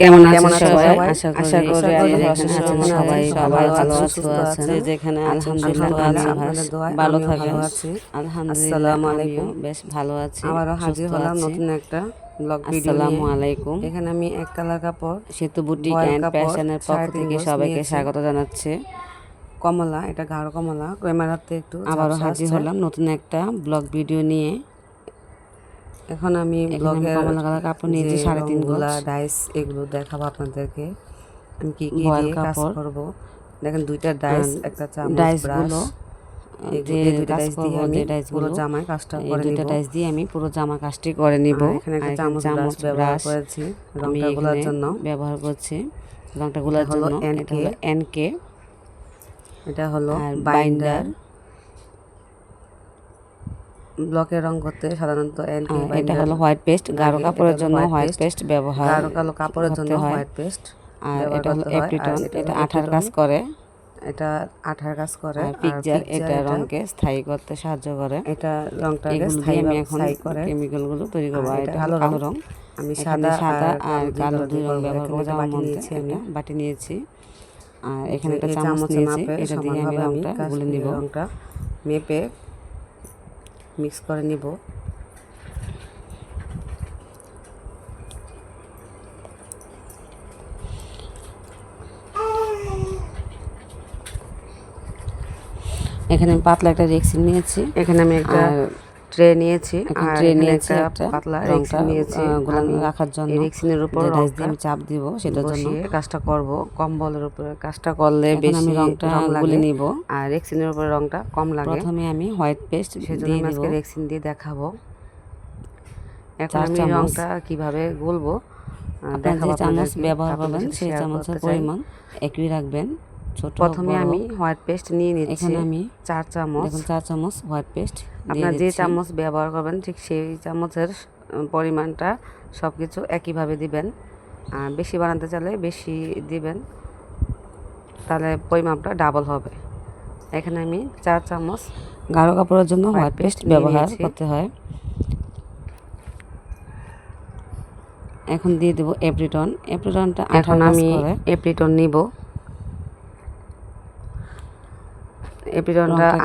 কেমন আছেন সবাই? আশা করি সবাই সবাই ভালো সুস্থ আছেন। যেখানে আলহামদুলিল্লাহ আলহামদুলিল্লাহ, ভালো থাকেন আছি। আলহামদুলিল্লাহ আসসালামু আলাইকুম। বেশ ভালো আছি আবারও হাজির হলাম নতুন একটা ব্লগ ভিডিও আসসালামু আলাইকুম এখানে আমি এক কালার কাপড় সেতু ভয়েল অ্যান্ড কাপড়, প্যাশনের পক্ষ থেকে সবাইকে স্বাগত জানাচ্ছে কমলা এটা গাঢ় কমলা ক্যামেরাতে একটু আবারও হাজির হলাম নতুন একটা ব্লগ ভিডিও নিয়ে এখন আমি ব্লগের কমলা কালার কাপড় নিয়েছি যে সাড়ে তিন গজ। ডাইস এগুলো দেখাবো আপনাদেরকে। আমি কি কি দিয়ে কাজ। করব? দেখেন দুইটা ডাইস একটা চামচ ডাইস পুরো ডাইসগুলো কাজটা করে দুইটা ডাইস দিয়ে আমি পুরো জামা কাজটি করে নিব। এখানে একটা চামচ ব্যবহার করেছি আমি রংটা গুলার জন্য। ব্যবহার করছি রংটা গুলার এটা হলো জন্য। এটা হলো এনকে এটা হলো বাইন্ডার ব্লকের রং করতে সাধারণত এটা হলো হোয়াইট পেস্ট গাঢ় কাপড়ের জন্য হোয়াইট পেস্ট ব্যবহার গাঢ় কালো কাপড়ের জন্য হোয়াইট পেস্ট আর এটা হলো হয়। এপ্রিটন এটা আঠার কাজ করে। এটা আঠার কাজ করে Pixar এটা রংকে স্থায়ী করতে সাহায্য করে। এটা রংটাকে স্থায়ী আমি এখন করে। কেমিক্যালগুলো তৈরি করব এটা কালো হলো কালো রং। আমি সাদা সাদা আর কালো দুই রং ব্যবহার করে একটা জামার নিয়েছি আমি। বাটি নিয়েছি। আর এখানে একটা চামচ নিয়েছি এটা দিয়ে আমি রংটা গুলে নিব। রংটা মেপে মিক্স করে নিব। এখানে আমি পাতলা একটা রেক্সিন নিয়েছি। এখানে আমি একটা ট্রে নিয়েছি আর ট্রে নিয়েছি একটা পাতলা রেক্সিন নিয়েছি গোলাম রাখার জন্য। রেক্সিনের উপর রংটা দিয়ে আমি চাপ দিব সেটার জন্য। কাজটা করব কম্বলের উপরে কাজটা করলে বেশি আমি রংটা গুলে নিব। আর রেক্সিনের উপরে রংটা কম লাগে। প্রথমে আমি হোয়াইট পেস্ট সেজন্য দিয়ে আমি দিব আজকে রেক্সিন দিয়ে দেখাবো। এখন আমি রংটা কীভাবে গুলবো আপনার যে চামচ ব্যবহার করবেন সেই চামচের পরিমাণ একই রাখবেন। ছোট প্রথমে আমি হোয়াইট পেস্ট নিয়ে নিচ্ছি এখানে আমি চার চামচ। দেখুন চার চামচ হোয়াইট পেস্ট আপনার যে চামচ ব্যবহার করবেন ঠিক সেই চামচের পরিমাণটা সব কিছু একইভাবে দিবেন। আর বেশি বানাতে চাইলে বেশি দিবেন তাহলে পরিমাপটা ডাবল হবে। এখানে আমি চার চামচ গাঢ় কাপড়ের জন্য হোয়াইট পেস্ট ব্যবহার করতে হয়। এখন দিয়ে দেবো এপ্রিটন এপ্রিটনটা এখন আমি এপ্রিটন নিব।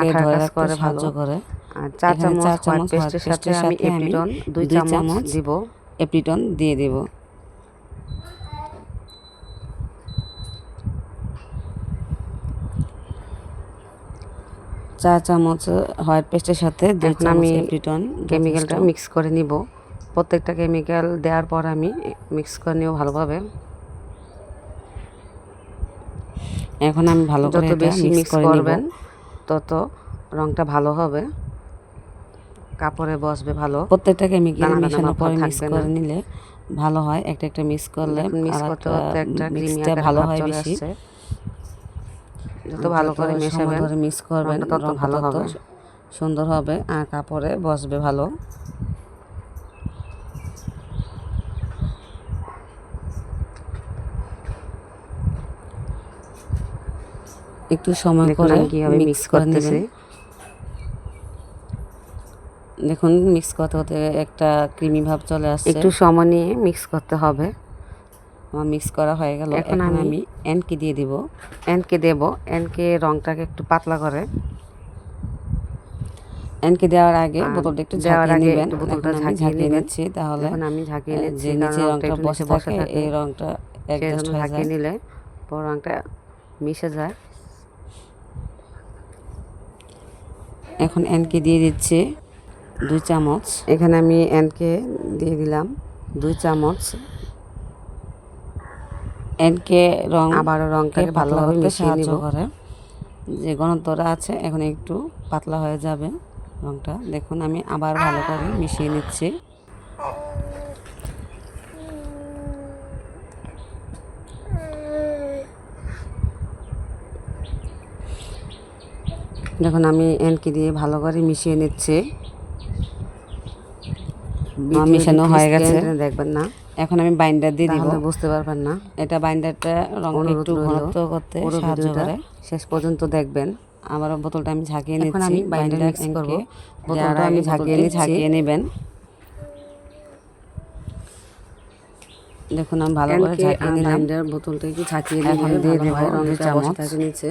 আঠার কাজ করে সাহায্য করে। আর চার চামচ হোয়াইট পেস্টের সাথে আমি দুই চামচ দিব। দিয়ে দেব। চার চামচ হোয়াইট পেস্টের সাথে দুই আমি এপ্রিটন কেমিক্যালটা মিক্স করে নিব। প্রত্যেকটা কেমিক্যাল দেওয়ার পর আমি মিক্স করে নিব ভালোভাবে। এখন আমি ভালো করে বেশি মিক্স করবেন তত রংটা ভালো হবে। কাপড়ে বসবে ভালো। প্রত্যেকটা কেমিক্যাল মেশানোর পরে মিক্স করে নিলে ভালো হয়। একটা একটা মিক্স করলে মিক্স করতে করতে একটা মিক্সটা ভালো হয় বেশি। যত ভালো করে মেশাবেন মিক্স করবেন তত ভালো হবে। সুন্দর হবে। আর কাপড়ে বসবে ভালো। একটু সময় করে মিক্স মিক্স করে করতেছি। দেখুন মিক্স করতে করতে একটা ক্রিমি ভাব চলে আসছে। একটু সময় নিয়ে মিক্স করতে হবে। আমার মিক্স করা হয়ে গেল। এখন আমি- আমি এনকে দিয়ে দিব। এনকে দেব। এনকে রংটাকে একটু পাতলা করে। এনকে দেওয়ার আগে বোতলটা একটু দেওয়ার আগে বোতলটা ঝাঁকিয়ে নিচ্ছি তাহলে। এখন আমি ঝাঁকিয়ে নিচ্ছি যে নিচে রংটা বসে বসে এই রংটা অ্যাডজাস্ট ঝাঁকিয়ে নিলে পর রংটা মিশে যায়। এখন এনকে দিয়ে দিচ্ছি দুই চামচ। এখানে আমি এনকে দিয়ে দিলাম দুই চামচ। এনকে রং আবারও রংটাকে ভালোভাবে মিশিয়ে নিব। করে। যে ঘনত্বটা আছে এখন একটু পাতলা হয়ে যাবে রংটা। দেখুন আমি আবার ভালো করে মিশিয়ে নিচ্ছি। দেখুন আমি এনকে দিয়ে ভালো করে মিশিয়ে নিচ্ছি। মিশানো হয়ে গেছে। দেখবেন না। এখন আমি বাইন্ডার দিয়ে দিব। বুঝতে পারবেন না। এটা বাইন্ডারটা রং একটু ঘনত্ব করতে সাহায্য করে। শেষ পর্যন্ত দেখবেন। আবারও বোতলটা আমি ঝাঁকিয়ে নিচ্ছি। আমি বাইন্ডার mix করব। বোতলটা আমি ঝাঁকিয়ে নিচ্ছি ঝাঁকিয়ে নেবেন। দেখুন আমি ভালো করে ঝাঁকিয়ে নিলাম। বাইন্ডার বোতলটা একটু ঝাঁকিয়ে এখন দিয়ে দিব রংটা চামচ। নিচে।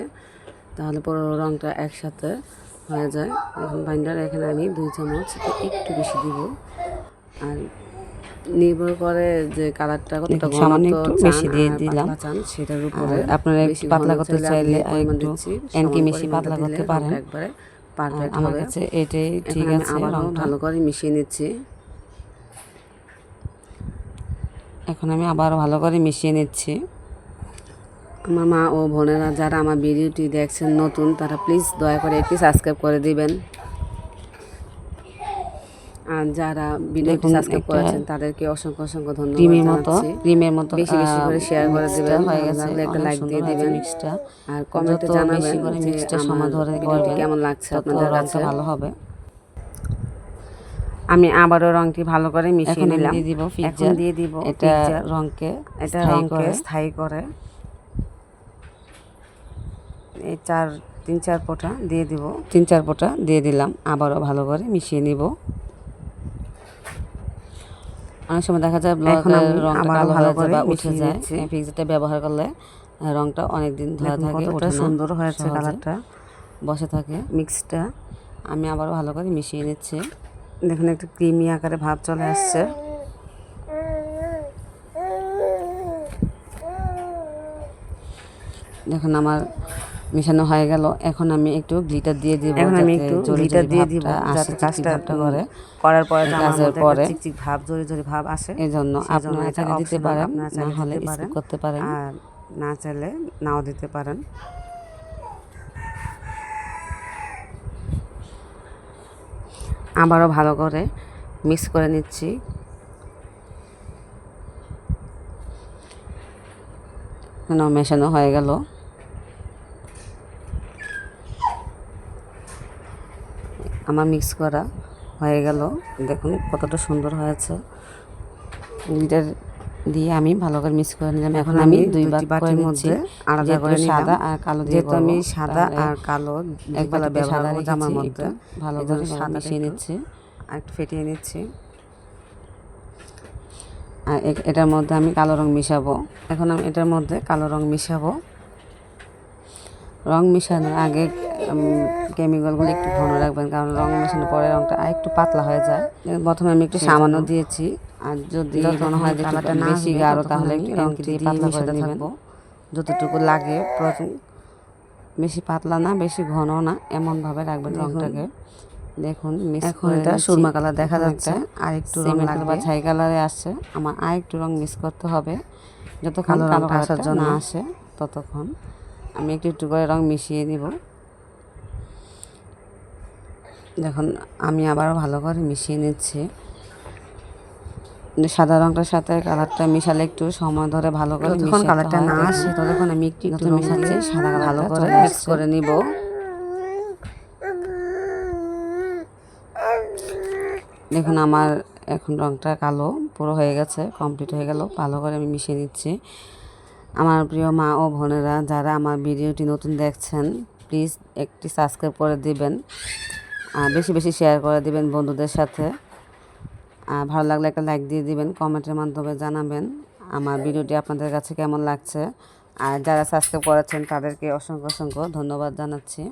তাহলে পুরো রংটা একসাথে হয়ে যায়। এখন বাইন্ডার এখানে আমি দুই চামচ একটু বেশি দিব। আর নির্ভর করে যে কালারটা কতটা সামান্য একটু বেশি দিয়ে দিলাম। সেটার উপরে আপনারা একটু বেশি পাতলা করতে চাইলে একটু এনকি বেশি পাতলা করতে পারেন। একবারে পারফেক্ট আমার কাছে এটাই ঠিক আছে রংটা। ভালো করে মিশিয়ে নিচ্ছি। এখন আমি আবার ভালো করে মিশিয়ে নিচ্ছি। আমার মা ও বোনেরা যারা আমার ভিডিওটি দেখছেন নতুন তারা প্লিজ দয়া করে একটি সাবস্ক্রাইব করে দিবেন। আর যারা ভিডিওটি সাবস্ক্রাইব করেছেন তাদেরকে অসংখ্য অসংখ্য ধন্যবাদ ক্রিমের মতো ক্রিমের মতো বেশি বেশি করে শেয়ার করে দিবেন, হয়ে গেছে একটা সুন্দর দিয়ে দিবেন। মিক্সটা আর কমেন্টে জানাবেন বেশি করে মিক্সটা আমার সমাধরে ভিডিওটি কেমন লাগছে আপনাদের কাছে? ভালো হবে। আমি আবারও রংটি ভালো করে মিশিয়ে নিলাম। দিয়ে দিব এখন দিয়ে দিব এটা। রংকে এটা রংকে স্থায়ী করে। এই চার তিন চার ফোঁটা দিয়ে দিব। তিন চার ফোঁটা দিয়ে দিলাম। আবারও ভালো করে মিশিয়ে নিব। অনেক সময় দেখা যায় রংটা কালো ভালো হয়ে যায় করে বা উঠে যায়। ফিক্সটা ব্যবহার করলে রংটা অনেক দিন ধরে থাকে ওঠে না। সুন্দর হয়েছে কালারটা। বসে থাকে। মিক্সটা। আমি আবারও ভালো করে মিশিয়ে নিচ্ছি। দেখুন একটু ক্রিমি আকারে ভাব চলে আসছে। দেখুন আমার মিশানো হয়ে গেল। এখন আমি একটু গ্লিটার দিয়ে দিব এখন আমি একটু জড়ি লিটার জড়ি দিয়ে দিব যাতে কাজটা করে। করার পরে কাজের পরে চিকচিক ভাব জড়ি জড়ি ভাব আসে। এই জন্য আপনারা এটা দিতে পারেন না হলে স্কিপ করতে পারেন। আর না চাইলে নাও দিতে পারেন। আবারও ভালো করে মিক্স করে নিচ্ছি। এখন মেশানো হয়ে গেল। আমার মিক্স করা হয়ে গেল। দেখুন কতটা সুন্দর হয়েছে। গ্লিটার দিয়ে আমি ভালো করে মিক্স করে নিলাম। এখন আমি দুই বাটির মধ্যে আলাদা করে সাদা আর কালো দিয়ে যেহেতু আমি সাদা আর কালো একবেলা ব্যবহার জামার মধ্যে। ভালো করে সাদা মিশিয়ে নিচ্ছি। আর একটু ফেটিয়ে নিচ্ছি। আর এটার মধ্যে আমি কালো রং মিশাবো। এখন আমি এটার মধ্যে কালো রং মিশাবো। রং মিশানোর আগে কেমিক্যালগুলো একটু ঘন রাখবেন কারণ রং মেশানোর পরে রংটা আর একটু পাতলা হয়ে যায়। প্রথমে আমি একটু সামান্য দিয়েছি আর যদি মনে হয় যে কালারটা না বেশি গাঢ় তাহলে আমি একটু রংটি দিয়ে পাতলা করে থাকব। যতটুকু লাগে প্রথম বেশি পাতলা না বেশি ঘন না এমনভাবে রাখবেন। রংটাকে দেখুন এখন এটা সুরমা কালার দেখা যাচ্ছে। আর একটু রং সিমেন্ট বা ছাই কালারে আসছে। আমার আর একটু রং মিক্স করতে হবে। যতক্ষণ কালো আসার জন্য। আসে ততক্ষণ আমি একটু একটু করে রং মিশিয়ে নিব। দেখুন আমি আবার ভালো করে মিশিয়ে নিচ্ছি। সাদা রংটার সাথে কালারটা মিশালে একটু সময় ধরে ভালো করে মিশাতে কালারটা না। আসে ততক্ষণ আমি একটু একটু মিশাচ্ছি সাদা ভালো করে মিক্স করে নিব। দেখুন আমার এখন রংটা কালো পুরো হয়ে গেছে কমপ্লিট হয়ে গেল ভালো করে আমি মিশিয়ে নিচ্ছি। আমার প্রিয় মা ও বোনেরা যারা আমার ভিডিওটি নতুন দেখছেন প্লিজ একটি সাবস্ক্রাইব করে দিবেন। বেশি বেশি শেয়ার করে দিবেন বন্ধুদের সাথে। আর ভালো লাগলে একটা লাইক দিয়ে দিবেন কমেন্টের মাধ্যমে জানাবেন আমার ভিডিওটি আপনাদের কাছে কেমন লাগছে। আর যারা সাবস্ক্রাইব করেছেন, তাদেরকে অসংখ্য অসংখ্য ধন্যবাদ জানাচ্ছি।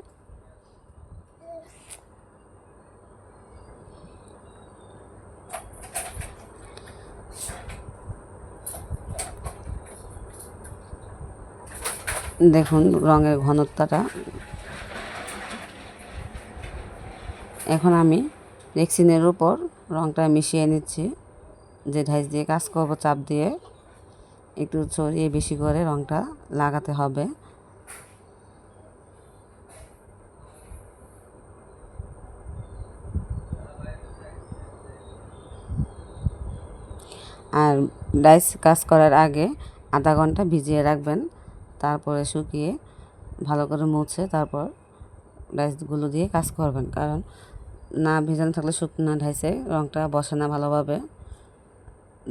দেখুন রঙের ঘনত্বটা। এখন আমি রেক্সিনের উপর রঙটা মিশিয়ে নিচ্ছি। যে ঢাইস দিয়ে কাজ করব, চাপ দিয়ে একটু ছড়িয়ে বেশি করে রঙটা লাগাতে হবে। আর ডাইস কাজ করার আগে আধা ঘণ্টা ভিজিয়ে রাখবেন, তারপরে শুকিয়ে ভালো করে মুছে তারপর ডাইসগুলো দিয়ে কাজ করবেন। কারণ না ভিজানো থাকলে শুকনো ঢাইসে রঙটা বসে না ভালোভাবে।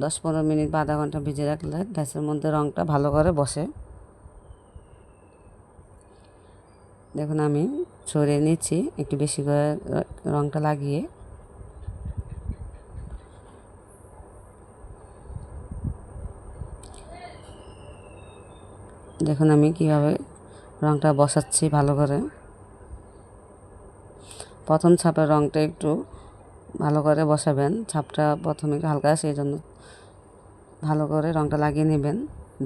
দশ পনেরো মিনিট বা আধা ঘণ্টা ভিজে রাখলে ডাইসের মধ্যে রঙটা ভালো করে বসে। দেখুন আমি ছড়িয়ে নিচ্ছি, একটু বেশি করে রঙটা লাগিয়ে। দেখুন আমি কীভাবে রঙটা বসাচ্ছি ভালো করে। প্রথম ছাপের রংটা একটু ভালো করে বসাবেন। ছাপটা প্রথমে হালকা সেই জন্য ভালো করে রংটা লাগিয়ে নেবেন।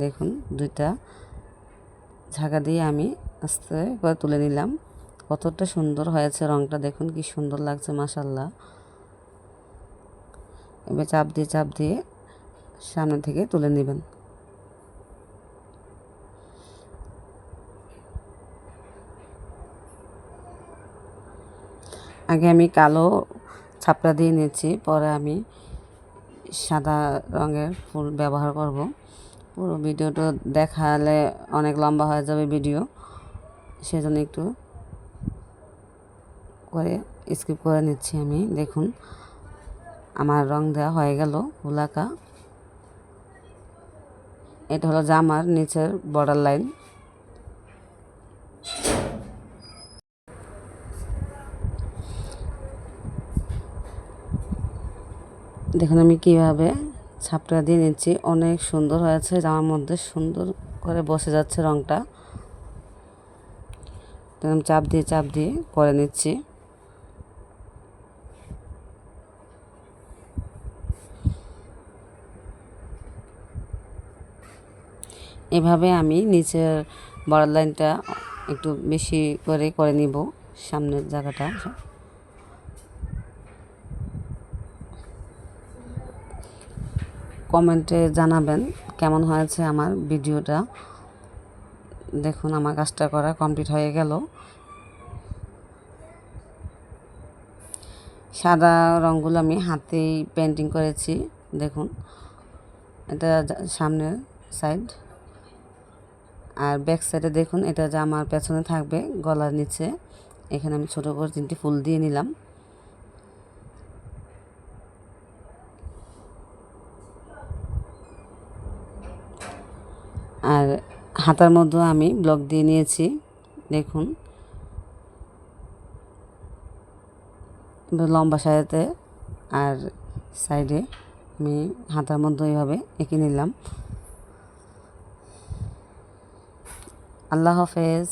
দেখুন, দুইটা ঝাঁকা দিয়ে আমি আস্তে করে তুলে নিলাম। কতটা সুন্দর হয়েছে রংটা, দেখুন কি সুন্দর লাগছে মাসাল্লাহ এবার চাপ দিয়ে চাপ দিয়ে সামনে থেকে তুলে নেবেন। আগে আমি কালো ছাপটা দিয়ে নিয়েছি, পরে আমি সাদা রঙের ফুল ব্যবহার করব। পুরো ভিডিওটা দেখালে অনেক লম্বা হয়ে যাবে ভিডিও, সেজন্য একটু করে স্কিপ করে নিচ্ছি আমি। দেখুন, আমার রং দেওয়া হয়ে গেল ফুলাকা এটা হলো জামার নিচের বর্ডার লাইন দেখুন আমি কীভাবে ছাপটা দিয়ে নিচ্ছি। অনেক সুন্দর হয়েছে, জামার মধ্যে সুন্দর করে বসে যাচ্ছে দেখুন, চাপ দিয়ে চাপ দিয়ে করে নিচ্ছি। এভাবে আমি নিচের বর্ডার লাইনটা একটু বেশি করে করে নিব, সামনের জায়গাটা। কমেন্টে জানাবেন কেমন হয়েছে আমার ভিডিওটা। দেখুন, আমার কাজটা করা কমপ্লিট হয়ে গেল। সাদা রঙগুলো আমি হাতেই পেন্টিং করেছি, দেখুন। এটা সামনের সাইড আর ব্যাক সাইডে দেখুন, এটা যে আমার পেছনে থাকবে, গলার নিচে। এখানে আমি ছোটো করে তিনটি ফুল দিয়ে নিলাম। আর হাতার মধ্যে আমি ব্লক দিয়ে নিয়েছি। দেখুন। লম্বা সাজাতে আর সাইডে আমি হাতার মধ্যে এইভাবে এঁকে নিলাম। আল্লাহ হাফেজ।